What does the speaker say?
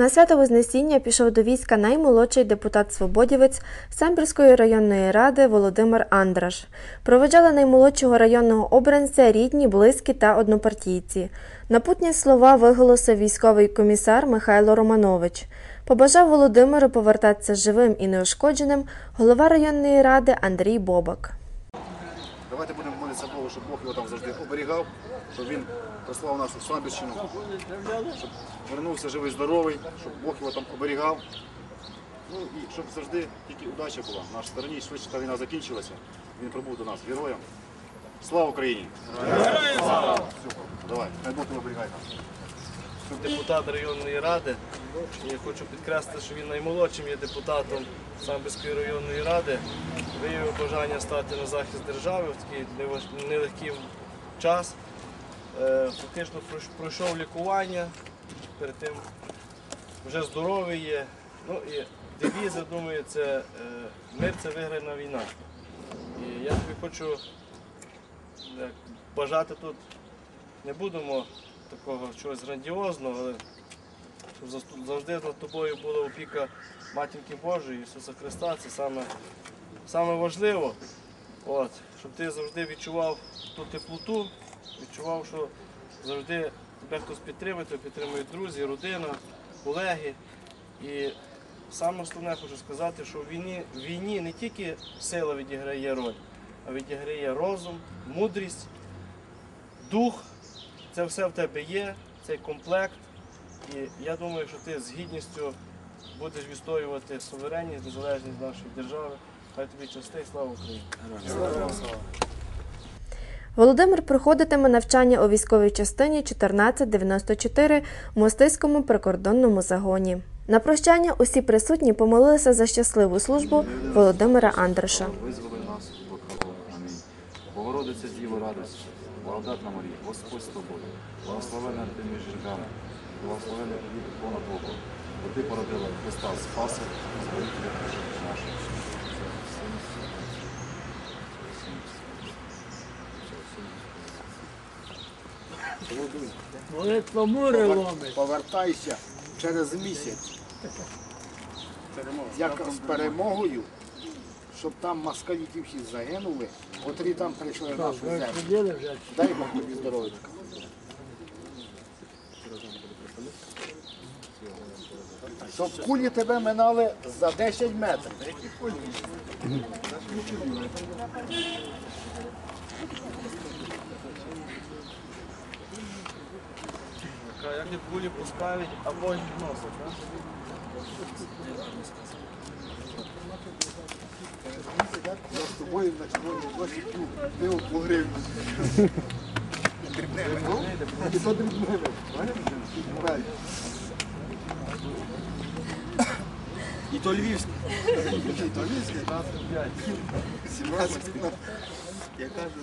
На свято Вознесіння пішов до війська наймолодший депутат-свободівець Самбірської районної ради Володимир Андраш. Проведжали наймолодшого районного обранця рідні, близькі та однопартійці. Напутні слова виголосив військовий комісар Михайло Романович. Побажав Володимиру повертатися живим і неушкодженим голова районної ради Андрій Бобак. Давайте будемо молитися Богу, щоб Бог його там завжди оберігав, щоб він послав нашу Самбірщину, щоб вернувся живий, здоровий, щоб Бог його там оберігав. Ну і щоб завжди тільки удача була в нашій стороні, швидше та війна закінчилася. Він прибув до нас героям. Слава Україні! Слава! Давай, хай Бог його оберігає нас. депутат районної ради. І хочу підкреслити, що він наймолодшим є депутатом Самбірської районної ради. Виявив бажання стати на захист держави в такий нелегкий час. Е, Фактично пройшов лікування, перед тим вже здоровий є. Ну і девіз, я думаю, це е, мир це виграна війна. І я тобі хочу е, бажати тут не будемо такого чогось грандіозного, але щоб завжди над тобою була опіка Матінки Божої, Ісуса Христа, це саме, саме важливо. От, щоб ти завжди відчував ту теплоту, відчував, що завжди тебе хтось підтримує, тебе підтримують друзі, родина, колеги. І саме основне хочу сказати, що в війні, в війні не тільки сила відіграє роль, а відіграє розум, мудрість, дух. Це все в тебе є, цей комплект. І я думаю, що ти з гідністю будеш відстоювати суверенність, незалежність нашої держави. Хай тобі щастить, слава Україні! Володимир проходитиме навчання у військовій частині 1494 в Мостиському прикордонному загоні. На прощання усі присутні помолилися за щасливу службу Володимира Андраша. Визволи нас. Амінь. Богородиця Діво радості, благодатна Марія, Господь з тобою, благословена ти між жінками, благословена від понад Богу, бо ти породила Христа Спаси, Збавителя наших. Молитва море ломить. повертайся через місяць. Як з перемогою, щоб там москалі ті всі загинули, котрі там прийшли в нашу землю. Дай Бог тобі здоров'ячка. Щоб кулі тебе минали за 10 метрів. Як не кулі пускають, а вогонь носить. так? Я з тобою на червоній площі п'ю пиво по гривні. І то дрібними. Правильно. І то Львівське. І то львівське, 17. Я кажу,